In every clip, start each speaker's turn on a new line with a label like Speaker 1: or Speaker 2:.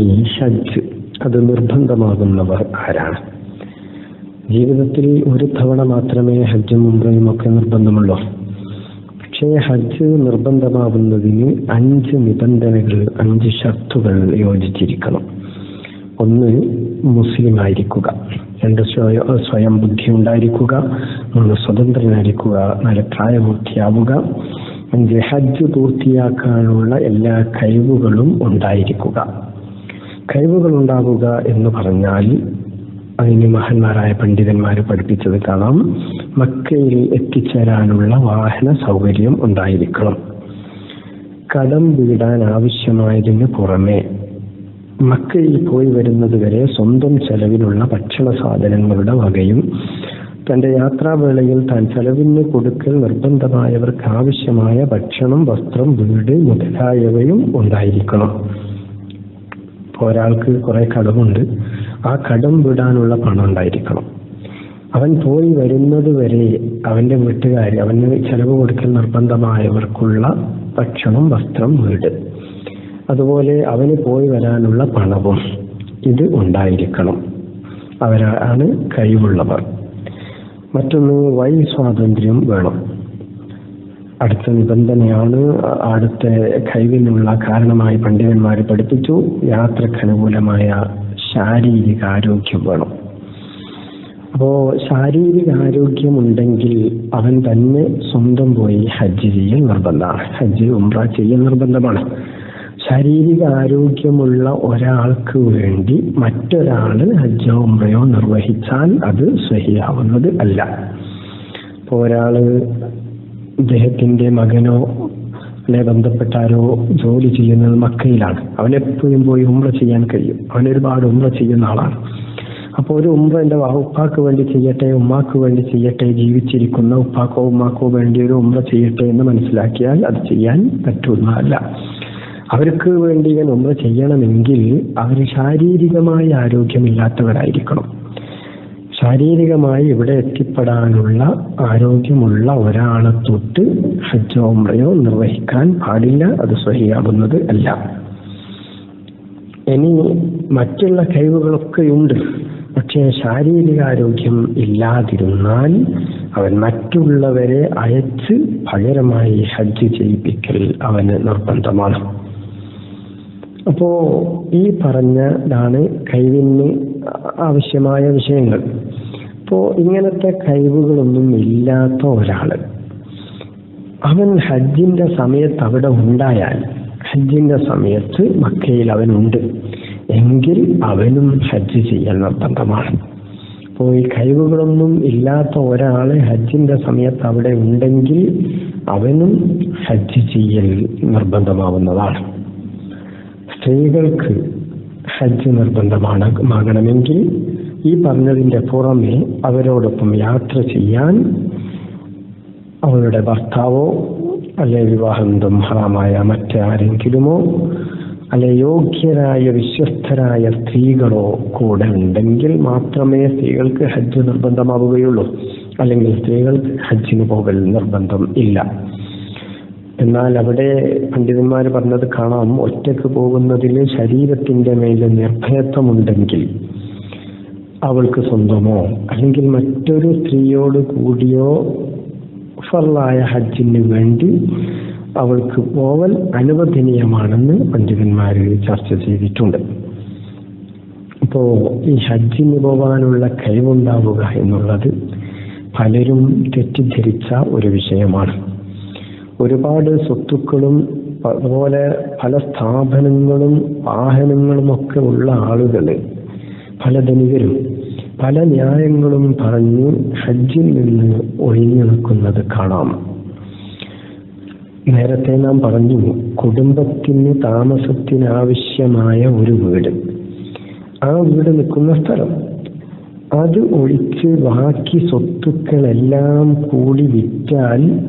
Speaker 1: ഇനി ഹജ്ജ് അത് നിർബന്ധമാകുന്നവർ ആരാണ്? ജീവിതത്തിൽ ഒരു തവണ മാത്രമേ ഹജ്ജും ഉംറയും ഒക്കെ നിർബന്ധമുള്ളൂ. പക്ഷേ ഹജ്ജ് നിർബന്ധമാവുന്നതിന് അഞ്ച് നിബന്ധനകൾ അഞ്ച് ഷർത്തുകൾ യോജിച്ചിരിക്കണം. ഒന്ന് മുസ്ലിം ആയിരിക്കുക. രണ്ട് സ്വയം സ്വയം ബുദ്ധി ഉണ്ടായിരിക്കുക. മൂന്ന് സ്വതന്ത്രനായിരിക്കുക. നാല് പ്രായപൂർത്തിയാവുക. അഞ്ച് ഹജ്ജ് പൂർത്തിയാക്കാനുള്ള എല്ലാ കഴിവുകളും ഉണ്ടായിരിക്കുക. കഴിവുകൾ ഉണ്ടാകുക എന്ന് പറഞ്ഞാൽ അതിന് മഹന്മാരായ പണ്ഡിതന്മാർ പഠിപ്പിച്ചത് കാണാം. മക്കയിൽ എത്തിച്ചേരാനുള്ള വാഹന സൗകര്യം ഉണ്ടായിരിക്കണം. കടം വീടാൻ ആവശ്യമായതിന് പുറമെ മക്കയിൽ പോയി വരുന്നത് വരെ സ്വന്തം ചെലവിലുള്ള ഭക്ഷണ സാധനങ്ങളുടെ വകയും തന്റെ യാത്രാവേളയിൽ താൻ ചെലവിന് കൊടുക്കൽ നിർബന്ധമായവർക്ക് ആവശ്യമായ ഭക്ഷണം വസ്ത്രം വീട് മുതലായവയും ഉണ്ടായിരിക്കണം. ഒരാൾക്ക് കുറെ കടമുണ്ട്. ആ കടം വിടാനുള്ള പണം ഉണ്ടായിരിക്കണം. അവൻ പോയി വരുന്നത് വരെ അവന്റെ വീട്ടുകാർ അവന് ചെലവ് കൊടുക്കൽ നിർബന്ധമായവർക്കുള്ള ഭക്ഷണം വസ്ത്രം വീട്. അതുപോലെ അവന് പോയി വരാനുള്ള പണവും ഇത് ഉണ്ടായിരിക്കണം. അവരാണ് കഴിവുള്ളവർ. മറ്റൊന്ന് വൈ സ്വാതന്ത്ര്യം വേണം. അടുത്ത നിബന്ധനയാണ് അടുത്ത കഴിവിനുള്ള കാരണമായി പണ്ഡിതന്മാർ പഠിപ്പിച്ചു. യാത്രക്കനുകൂലമായ ശാരീരിക ആരോഗ്യം വേണം. അപ്പോ ശാരീരിക ആരോഗ്യമുണ്ടെങ്കിൽ അവൻ തന്നെ സ്വന്തം പോയി ഹജ്ജ് ചെയ്യൽ നിർബന്ധമാണ്. ഹജ്ജ് ഉംറ ചെയ്യൽ നിർബന്ധമാണ്. ശാരീരിക ആരോഗ്യമുള്ള ഒരാൾക്ക് വേണ്ടി മറ്റൊരാൾ ഹജ്ജോ ഉംറയോ നിർവഹിച്ചാൽ അത് സഹിയാവുന്നത് അല്ല. ഇപ്പോൾ ഒരാൾ ഇദ്ദേഹത്തിന്റെ മകനോ അല്ലെ ബന്ധപ്പെട്ടാരോ ജോലി ചെയ്യുന്നത് മക്കയിലാണ്. അവൻ എപ്പോഴും പോയി ഉംറ ചെയ്യാൻ കഴിയും. അവൻ ഒരുപാട് ഉംറ ചെയ്യുന്ന ആളാണ്. അപ്പോൾ ഒരു ഉംറ എന്റെ ഉപ്പാക്ക് വേണ്ടി ചെയ്യട്ടെ ഉമ്മാക്ക് വേണ്ടി ചെയ്യട്ടെ ജീവിച്ചിരിക്കുന്ന ഉപ്പാക്കോ ഉമ്മാക്കോ വേണ്ടി ഒരു ഉംറ ചെയ്യട്ടെ എന്ന് മനസ്സിലാക്കിയാൽ അത് ചെയ്യാൻ പറ്റുന്നതല്ല. അവർക്ക് വേണ്ടി ഞാൻ ഉംറ ചെയ്യണമെങ്കിൽ അവർ ശാരീരികമായ ആരോഗ്യമില്ലാത്തവരായിരിക്കണം. ശാരീരികമായി ഇവിടെ എത്തിപ്പെടാനുള്ള ആരോഗ്യമുള്ള ഒരാളെ തൊട്ട് ഹജ്ജോ ഉംറയോ നിർവഹിക്കാൻ പാടില്ല അത് സ്വഹിയാവുന്നത് അല്ല. ഇനി മറ്റുള്ള കഴിവുകളൊക്കെയുണ്ട് പക്ഷേ ശാരീരികാരോഗ്യം ഇല്ലാതിരുന്നാൽ അവൻ മറ്റുള്ളവരെ അയച്ച് പകരമായി ഹജ്ജ് ചെയ്യിപ്പിക്കൽ അവന് നിർബന്ധമാണ്. അപ്പോ ഈ പറഞ്ഞതാണ് കഴിവിന് ആവശ്യമായ വിഷയങ്ങൾ. അപ്പോ ഇങ്ങനത്തെ കഴിവുകളൊന്നും ഇല്ലാത്ത ഒരാൾ. അവൻ ഹജ്ജിന്റെ സമയത്ത് അവിടെ ഉണ്ടായാൽ ഹജ്ജിന്റെ സമയത്ത് മക്കയിൽ അവനുണ്ട്. എങ്കിൽ അവനും ഹജ്ജ് ചെയ്യൽ നിർബന്ധമാണ് അപ്പോൾ ഈ കഴിവുകളൊന്നും ഇല്ലാത്ത ഒരാൾ ഹജ്ജിന്റെ സമയത്ത് അവിടെ ഉണ്ടെങ്കിൽ അവനും ഹജ്ജ് ചെയ്യൽ നിർബന്ധമാവുന്നതാണ്. സ്ത്രീകൾക്ക് ഹജ്ജ് നിർബന്ധമാണ് ആകണമെങ്കിൽ ഈ പറഞ്ഞതിന്റെ പുറമെ അവരോടൊപ്പം യാത്ര ചെയ്യാൻ അവരുടെ ഭർത്താവോ അല്ലെ വിവാഹന്തം ഹറാമായ മറ്റാരെങ്കിലുമോ അല്ലെ യോഗ്യരായ വിശ്വസ്തരായ സ്ത്രീകളോ കൂടെ ഉണ്ടെങ്കിൽ മാത്രമേ സ്ത്രീകൾക്ക് ഹജ്ജ് നിർബന്ധമാവുകയുള്ളൂ. അല്ലെങ്കിൽ സ്ത്രീകൾക്ക് ഹജ്ജിന് പോകൽ നിർബന്ധം ഇല്ല. എന്നാൽ അവിടെ പണ്ഡിതന്മാർ പറഞ്ഞത് കാണാം ഒറ്റയ്ക്ക് പോകുന്നതിൽ ശരീരത്തിന്റെ മേലെ നിർഭയത്വമുണ്ടെങ്കിൽ അവൾക്ക് സ്വന്തമോ? അല്ലെങ്കിൽ മറ്റൊരു സ്ത്രീയോട് കൂടിയോ ഫർലായ ഹജ്ജിന് വേണ്ടി അവൾക്ക് പോവൽ അനുവദനീയമാണെന്ന് പണ്ഡിതന്മാർ ചർച്ച ചെയ്തിട്ടുണ്ട്. ഇപ്പോ ഈ ഹജ്ജിന് പോകാനുള്ള കഴിവുണ്ടാവുക എന്നുള്ളത് പലരും തെറ്റിദ്ധരിച്ച ഒരു വിഷയമാണ്. ഒരുപാട് സ്വത്തുക്കളും അതുപോലെ പല സ്ഥാപനങ്ങളും വാഹനങ്ങളും ഒക്കെ ഉള്ള ആളുകൾ പല ധനികരും പല ന്യായങ്ങളും പറഞ്ഞ് ഹജ്ജിൽ നിന്ന് ഒഴിഞ്ഞു നിൽക്കുന്നത് കാണാം. നേരത്തെ നാം പറഞ്ഞു കുടുംബത്തിന് താമസത്തിനാവശ്യമായ ഒരു വീട്. ആ വീട് നിൽക്കുന്ന സ്ഥലം. അത് ഒഴിച്ച് ബാക്കി സ്വത്തുക്കളെല്ലാം കൂടി വിറ്റാൽ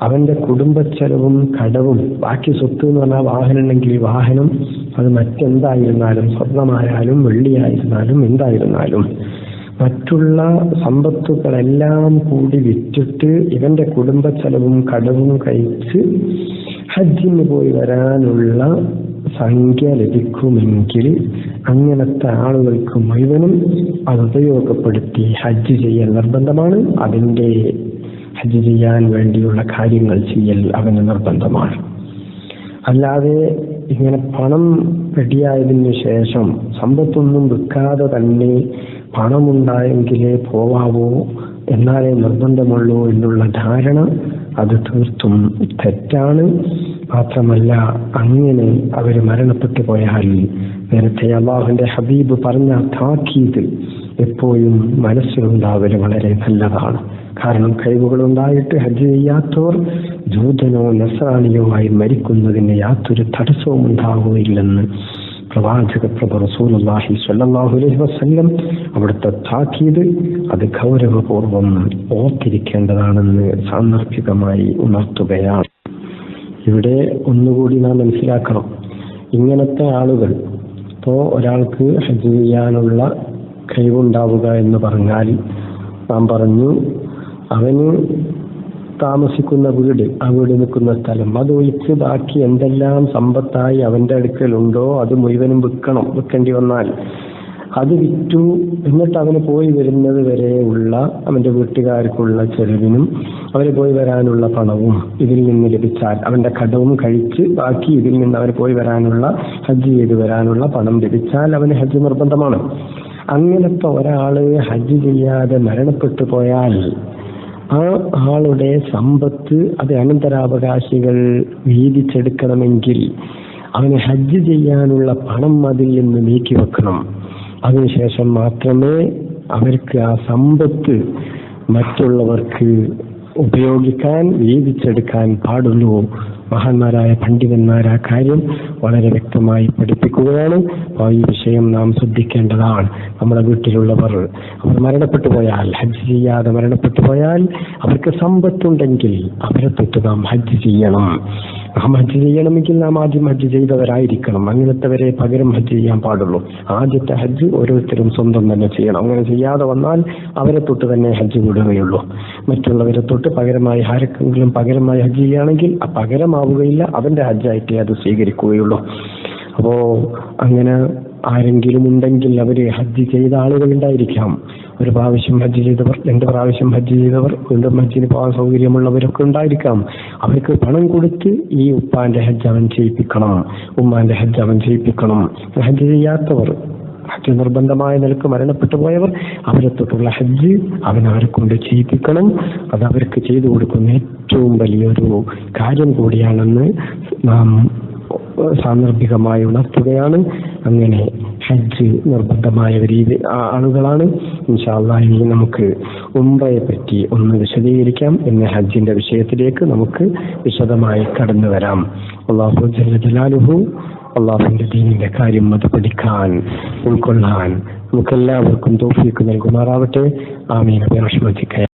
Speaker 1: അവന്റെ കുടുംബച്ചെലവും കടവും ബാക്കി സ്വത്ത് എന്ന് പറഞ്ഞാൽ വാഹനം ഉണ്ടെങ്കിൽ ഈ വാഹനം അത് മറ്റെന്തായിരുന്നാലും സ്വർണമായാലും വെള്ളിയായിരുന്നാലും എന്തായിരുന്നാലും മറ്റുള്ള സമ്പത്തുകളെല്ലാം കൂടി വിറ്റിട്ട് ഇവന്റെ കുടുംബച്ചെലവും കടവും കഴിച്ച് ഹജ്ജിന് പോയി വരാനുള്ള സംഖ്യ ലഭിക്കുമെങ്കിൽ അങ്ങനത്തെ ആളുകൾക്ക് മുഴുവനും അത് ഉപയോഗപ്പെടുത്തി ഹജ്ജ് ചെയ്യൽ നിർബന്ധമാണ്. അതിന്റെ ഹജ്ജ് ചെയ്യാൻ വേണ്ടിയുള്ള കാര്യങ്ങൾ ചെയ്യൽ അവന് നിർബന്ധമാണ്. അല്ലാതെ ഇങ്ങനെ പണം റെഡിയായതിനു ശേഷം സമ്പത്തൊന്നും വിൽക്കാതെ തന്നെ പണമുണ്ടായെങ്കിലേ പോവാവോ എന്നാലേ നിർബന്ധമുള്ളൂ എന്നുള്ള ധാരണ അത് തീർത്തും തെറ്റാണ്. മാത്രമല്ല അങ്ങനെ അവർ മരണപ്പെട്ടു പോയാൽ നേരത്തെ അള്ളാഹുവിന്റെ ഹബീബ് പറഞ്ഞ താക്കീത് എപ്പോഴും മനസ്സിലുണ്ടാവൽ വളരെ നല്ലതാണ്. കാരണം കഴിവുകൾ ഉണ്ടായിട്ട് ഹജ്ജ് ചെയ്യാത്തവർ ജൂതനോ നസറാണിയോ ആയി മരിക്കുന്നതിന് യാതൊരു തടസ്സവും ഉണ്ടാവുകയില്ലെന്ന് പ്രവാചക പ്രഭ റസൂലുള്ളാഹി സ്വല്ലല്ലാഹു അലൈഹി വസല്ലം അവിടുത്തെ താക്കീത് അത് ഗൗരവപൂർവം ഓർത്തിരിക്കേണ്ടതാണെന്ന് സാന്ദർഭികമായി ഉണർത്തുകയാണ്. ഇവിടെ ഒന്നുകൂടി നാം മനസ്സിലാക്കണം. ഇങ്ങനത്തെ ആളുകൾ ഇപ്പോൾ ഒരാൾക്ക് ഹജ്ജ് ചെയ്യാനുള്ള കഴിവുണ്ടാവുക എന്ന് പറഞ്ഞാൽ നാം പറഞ്ഞു അവന് താമസിക്കുന്ന വീട് ആ വീട് നിൽക്കുന്ന സ്ഥലം. അത് ഒഴിച്ച് ബാക്കി എന്തെല്ലാം സമ്പത്തായി അവന്റെ അടുക്കൽ ഉണ്ടോ അത് മുഴുവനും വിൽക്കണം വിൽക്കേണ്ടി വന്നാൽ. അത് വിറ്റു എന്നിട്ട് അവന് പോയി വരുന്നത് വരെ ഉള്ള അവന്റെ വീട്ടുകാർക്കുള്ള ചെലവിനും അവന് പോയി വരാനുള്ള പണവും ഇതിൽ നിന്ന് ലഭിച്ചാൽ അവന്റെ കടവും കഴിച്ച് ബാക്കി ഇതിൽ നിന്ന് അവന് പോയി വരാനുള്ള ഹജ്ജ് ചെയ്ത് വരാനുള്ള പണം ലഭിച്ചാൽ അവന് ഹജ്ജ് നിർബന്ധമാണ്. അങ്ങനത്തെ ഒരാൾ ഹജ്ജ് ചെയ്യാതെ മരണപ്പെട്ടു പോയാൽ ആ ആളുടെ സമ്പത്ത് അത് അനന്തരാവകാശികൾ വീതിച്ചെടുക്കണമെങ്കിൽ അവന് ഹജ്ജ് ചെയ്യാനുള്ള പണം അതിൽ നിന്ന് നീക്കി വെക്കണം. അതിനുശേഷം മാത്രമേ അവർക്ക് ആ സമ്പത്ത് മറ്റുള്ളവർക്ക് ഉപയോഗിക്കാൻ വീതിച്ചെടുക്കാൻ പാടുള്ളൂ. മഹാന്മാരായ പണ്ഡിതന്മാർ ആ കാര്യം വളരെ വ്യക്തമായി പഠിപ്പിക്കുകയാണ്. ഈ വിഷയം നാം ശ്രദ്ധിക്കേണ്ടതാണ്. നമ്മുടെ വീട്ടിലുള്ളവർ അവർ മരണപ്പെട്ടു പോയാൽ ഹജ്ജ് ചെയ്യാതെ മരണപ്പെട്ടു പോയാൽ അവർക്ക് സമ്പത്തുണ്ടെങ്കിൽ അവരെ തൊട്ട് നാം ഹജ്ജ് ചെയ്യണം. നാം ഹജ്ജ് ചെയ്യണമെങ്കിൽ നാം ആദ്യം ഹജ്ജ് ചെയ്തവരായിരിക്കണം. അങ്ങനത്തെവരെ പകരം ഹജ്ജ് ചെയ്യാൻ പാടുള്ളൂ. ആദ്യത്തെ ഹജ്ജ് ഓരോരുത്തരും സ്വന്തം തന്നെ ചെയ്യണം. അങ്ങനെ ചെയ്യാതെ വന്നാൽ അവരെ തൊട്ട് തന്നെ ഹജ്ജ് വിടുകയുള്ളൂ. മറ്റുള്ളവരെ തൊട്ട് പകരമായി ആരെങ്കിലും പകരമായി ഹജ്ജ് ചെയ്യുകയാണെങ്കിൽ പകരമാവുകയില്ല. അവന്റെ ഹജ്ജായിട്ടേ അത് സ്വീകരിക്കുകയുള്ളൂ. അപ്പോ അങ്ങനെ ആരെങ്കിലും ഉണ്ടെങ്കിൽ അവർ ഹജ്ജ് ചെയ്ത ആളുകൾ ഉണ്ടായിരിക്കാം. ഒരു പ്രാവശ്യം ഹജ്ജ് ചെയ്തവർ രണ്ട് പ്രാവശ്യം ഹജ്ജ് ചെയ്തവർ വീണ്ടും ഹജ്ജിന് പോകാൻ സൗകര്യമുള്ളവരൊക്കെ ഉണ്ടായിരിക്കാം. അവർക്ക് പണം കൊടുത്ത് ഈ ഉപ്പാന്റെ ഹജ്ജ് അവൻ ചെയ്യിപ്പിക്കണം. ഉമ്മാന്റെ ഹജ്ജ് അവൻ ചെയ്യിപ്പിക്കണം. ഹജ്ജ് ചെയ്യാത്തവർ ഹജ്ജ് നിർബന്ധമായ നിലയ്ക്ക് മരണപ്പെട്ടു പോയവർ അവരെ തൊട്ടുള്ള ഹജ്ജ് അവൻ അവരെ കൊണ്ട് ചെയ്യിപ്പിക്കണം. അത് അവർക്ക് ചെയ്തു കൊടുക്കുന്ന ഏറ്റവും വലിയൊരു കാര്യം കൂടിയാണെന്ന് നാം സാന്ദർഭികമായി ഉണർത്തുകയാണ്. അങ്ങനെ ഹജ്ജ് നിർബന്ധമായ രീതി ആളുകളാണ്. ഇൻഷാല്ലാ ഇനി നമുക്ക് ഉംറയെ പറ്റി ഒന്ന് വിശദീകരിക്കാം. എന്ന ഹജ്ജിന്റെ വിഷയത്തിലേക്ക് നമുക്ക് വിശദമായി കടന്നു വരാം. അള്ളാഹു ജല്ല ജലാലുഹു അള്ളാഹുവിന്റെ ദീനിന്റെ കാര്യം അത് പഠിക്കാൻ ഉൾക്കൊള്ളാൻ നമുക്കെല്ലാവർക്കും തോഫിക്ക് നൽകുമാറാവട്ടെ. ആമീൻ. അഭിലാഷ്